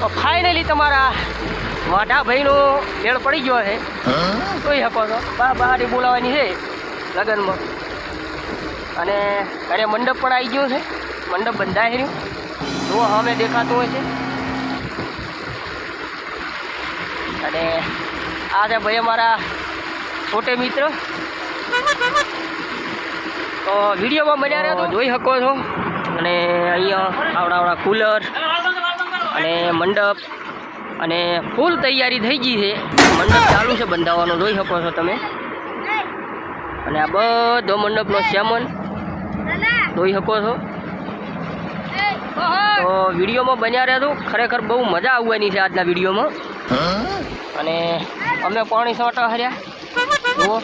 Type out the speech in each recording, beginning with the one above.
તો ફાઇનલી તમારા વાઢા ભાઈનો મેળ પડી ગયો છે. જોઈ શકો છો. બા બહારી બોલાવાની છે લગ્નમાં. અને અરે મંડપ પણ આવી ગયો છે. મંડપ બંધાય રહ્યું. જો હવે દેખાતું હોય છે. અને આ છે ભાઈ અમારા છોટે મિત્ર. તો વિડીયોમાં બન્યા રહ્યા તો જોઈ શકો છો. અને અહીંયા આવડા આવડા કુલર. અને મંડપ અને ફૂલ તૈયારી થઈ ગઈ છે. મંડપ ચાલુ છે, બંધાવવાનો જોઈ શકો છો તમે. અને આ બધો મંડપનો શ્યામન જોઈ શકો છો. તો વિડીયોમાં બન્યા રહ્યા તો ખરેખર બહુ મજા આવવાની છે આજના વિડીયોમાં. અને અમે પાણી સોટા હર્યા. જુઓ.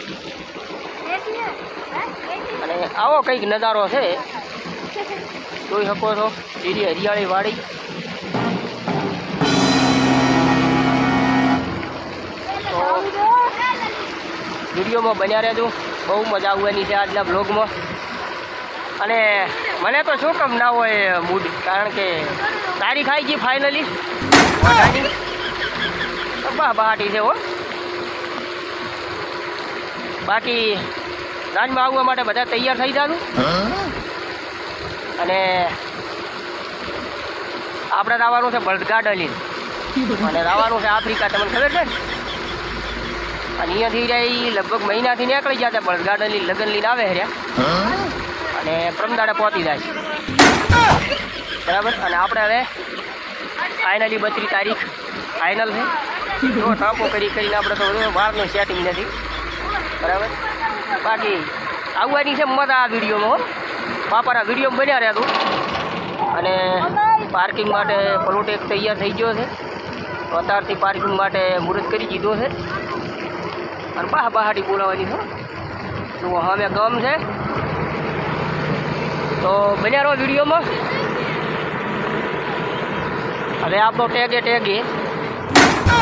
અને આવો કંઈક નજારો છે. જોઈ શકો છો. સીધી હરિયાળી વાળી. વિડીયોમાં બન્યા રહેજો. બહુ મજા આવવાની છે આજના બ્લોગમાં અને મને તો શું કામ ના હોય મૂડ કારણ કે તારીખ આવી ગઈ ફાઇનલી બહાટી છે હો. બાકી રાજમાં આવવા માટે બધા તૈયાર થઈ જાનું અને આપણે આવવાનું છે બળદગાડલી અને આવવાનું છે આફ્રિકા, તમને ખબર છે? અહીંયાથી રહ્યા લગભગ મહિનાથી નીકળી જતા પણ ગાર્ડનની લગ્ન લઈને આવે રહ્યા. અને પ્રમદાડે પહોંચી જાય છે. બરાબર? અને આપણે હવે ફાઇનલી બત્રીસ તારીખ ફાઇનલ છે. જો ટાંપો કરી કરીને આપણે તો બહારનું સેટિંગ નથી. બરાબર? બાકી આવવાની છે મજા આ વિડીયોમાં બાપાના વીડિયો બન્યા રહ્યા તું અને પાર્કિંગ માટે પ્લોટ એક તૈયાર થઈ ગયો છે. અત્યારથી પાર્કિંગ માટે મુહૂર્ત કરી દીધો છે. અને બહા બહાટી બોલાવવાની છે જુઓ, હવે ગમ છે. તો બન્યા રહો વિડીયોમાં. હવે આપણો ટેગે ટેગે.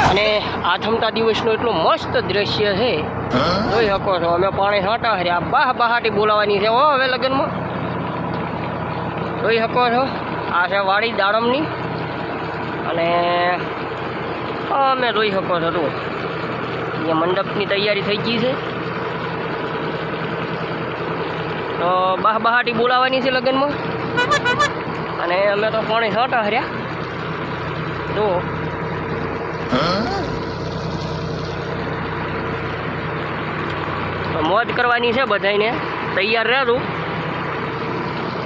અને આથમતા દિવસનો એટલો મસ્ત દ્રશ્ય છે. જોઈ શકો છો, અમે પાણી હાંટા હર્યા. બાહ બહાટી બોલાવવાની છે હો, હવે લગ્નમાં. જોઈ શકો છો, આ છે વાડી દાડમની. અને અમે જોઈ શકો છો તું અહીંયા મંડપની તૈયારી થઈ ગઈ છે. તો બાહ બહાટી બોલાવવાની છે લગ્નમાં. અને અમે તો પાણી હાટા હર્યા. તો મોજ કરવાની છે બધાને તૈયાર રહેતું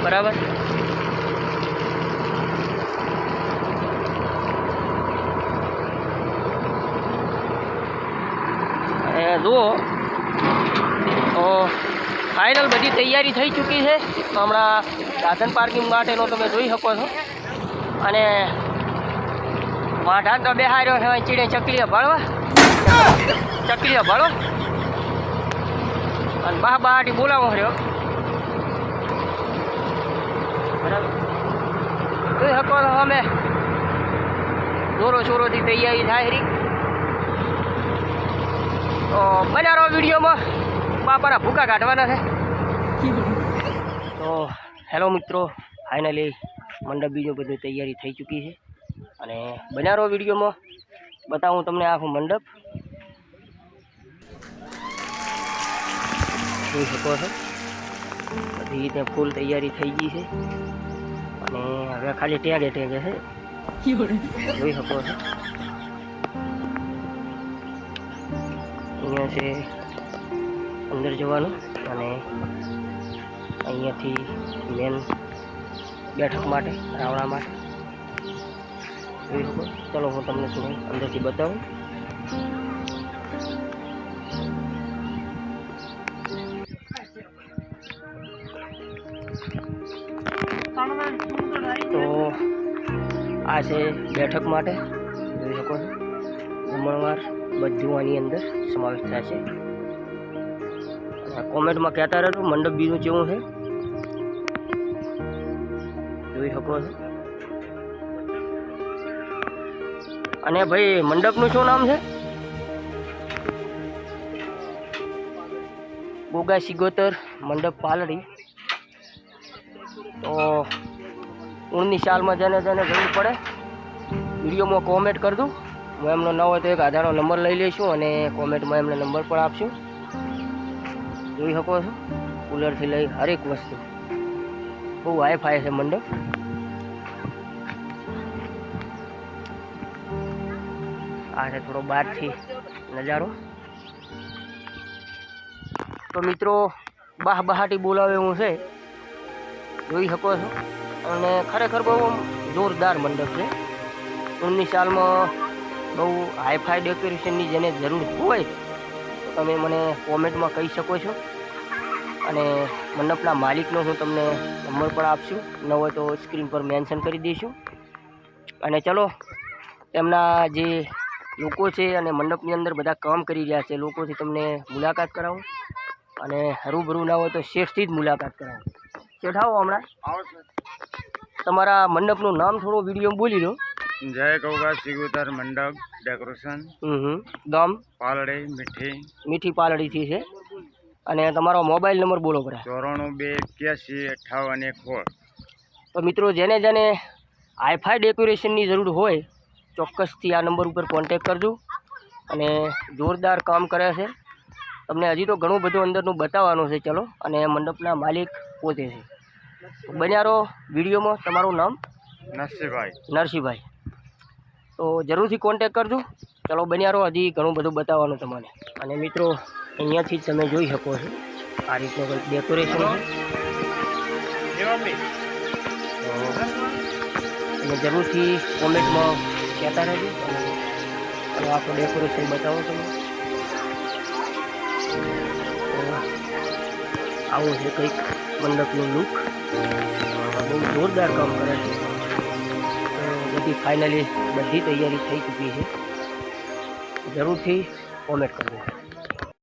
બરાબર? જુઓ. તો ફાઇનલ બધી તૈયારી થઈ ચૂકી છે. હમણાં સાધન પાર્કિંગ માટેનો તમે જોઈ શકો છો. અને વાંઢા તો બેહાર્યો છે, ચીડે ચકલીએ ભળવા. ચકલીએ ભળો. અને બા બહાટી બોલાવો રહ્યો. બરાબર. જોઈ શકો છો અમે. જોરો ચોરોથી તૈયારી થાય રહી રહો વિડીયોમાં બાપાના ભૂકા કાઢવાના છે. તો હેલો મિત્રો, ફાઇનલી મંડપ બીજો બધી તૈયારી થઈ ચૂકી છે. અને બનારો વિડીયોમાં બતાવું તમને આખું મંડપ. જોઈ શકો છો. બધી રીતે ફૂલ તૈયારી થઈ ગઈ છે. અને હવે ખાલી ટેગે ટેગે છે. જોઈ શકો છો. અહીંયા છે, અંદર જવાનું અને અહીંયાથી મેન બેઠક માટે, રાવણા માટે. ચલો હું તમને થોડું અંદરથી બતાવું. તો આ છે બેઠક માટે, જોઈ શકો છો જમણવાર બધું આની અંદર સમાવેશ થાય છે. કોમેન્ટમાં કહેતા રહેજો, મંડપ બીજું કેવું છે? જોઈ શકો છો. અને ભાઈ, મંડપનું શું નામ છે? બોગા સિગોતર મંડપ પાલડી. તો ઊણની સાલમાં જેને જેને જરૂર પડે, વિડીયોમાં કોમેન્ટ કરજો. હું એમનો ન હોય તો એક આધારનો નંબર લઈ લઈશું અને કોમેન્ટમાં એમને નંબર પણ આપશું. જોઈ શકો છો, કુલરથી લઈ હરેક વસ્તુ. બહુ હાઈફાઈ છે મંડપ. આ છે થોડો બહારથી નજારો. તો મિત્રો, બાહ બહાટી બોલાવે એવું છે. જોઈ શકો છો. અને ખરેખર બહુ જોરદાર મંડપ છે. ઓગણીસ સાલમાં બહુ હાઈફાઈ ડેકોરેશનની જેને જરૂર હોય તો તમે મને કોમેન્ટમાં કહી શકો છો. અને મંડપના માલિકનો હું તમને નંબર પણ આપશું. ન હોય તો સ્ક્રીન પર મેન્શન કરી દઈશું. અને ચલો એમના જે લોકો છે અને મંડપની અંદર બધા કામ કરી રહ્યા છે લોકોથી તમને મુલાકાત કરાવું. અને હરૂભરૂ ના હોય તો શેઠથી જ મુલાકાત કરાવું. શેઠ આવો હમણાં. તમારા મંડપનું નામ થોડો વીડિયો બોલી લો જય ગૌગા સિગુતર મંડપ ડેકોરેશન ગામ પાલડી મીઠી. મીઠી પાલડીથી છે. અને તમારો મોબાઈલ નંબર બોલો પડે ચોરાણું બે એક્યાસી અઠ્ઠાવન એક તો મિત્રો જેને જેને હાઈફાઈ ડેકોરેશનની જરૂર હોય ચોક્કસથી આ નંબર ઉપર કોન્ટેક કરજો. અને જોરદાર કામ કરે છે. તમને હજી તો ઘણું બધું અંદરનું બતાવવાનું છે ચલો. અને મંડપના માલિક પોતે છે. બન્યારો બન્યા વિડીયોમાં. તમારું નામ? નરસિંહભાઈ. નરસિંહભાઈ. તો જરૂરથી કોન્ટેક કરજો. ચલો, બન્યા રહો. હજી ઘણું બધું બતાવવાનું તમને અને મિત્રો, અહીંયાથી જ તમે જોઈ શકો છો. આ રીતનું કંઈક ડેકોરેશન અને જરૂરથી કોમેન્ટમાં કહેતા રહેજો. અને આપણું ડેકોરેશન બતાવો તમે. આવું છે કંઈક મંડપનું લુક બહુ જોરદાર કામ કરે છે. બધી ફાઇનલી બધી તૈયારી થઈ ચૂકી છે. જરૂરથી કોમેન્ટ કરજો.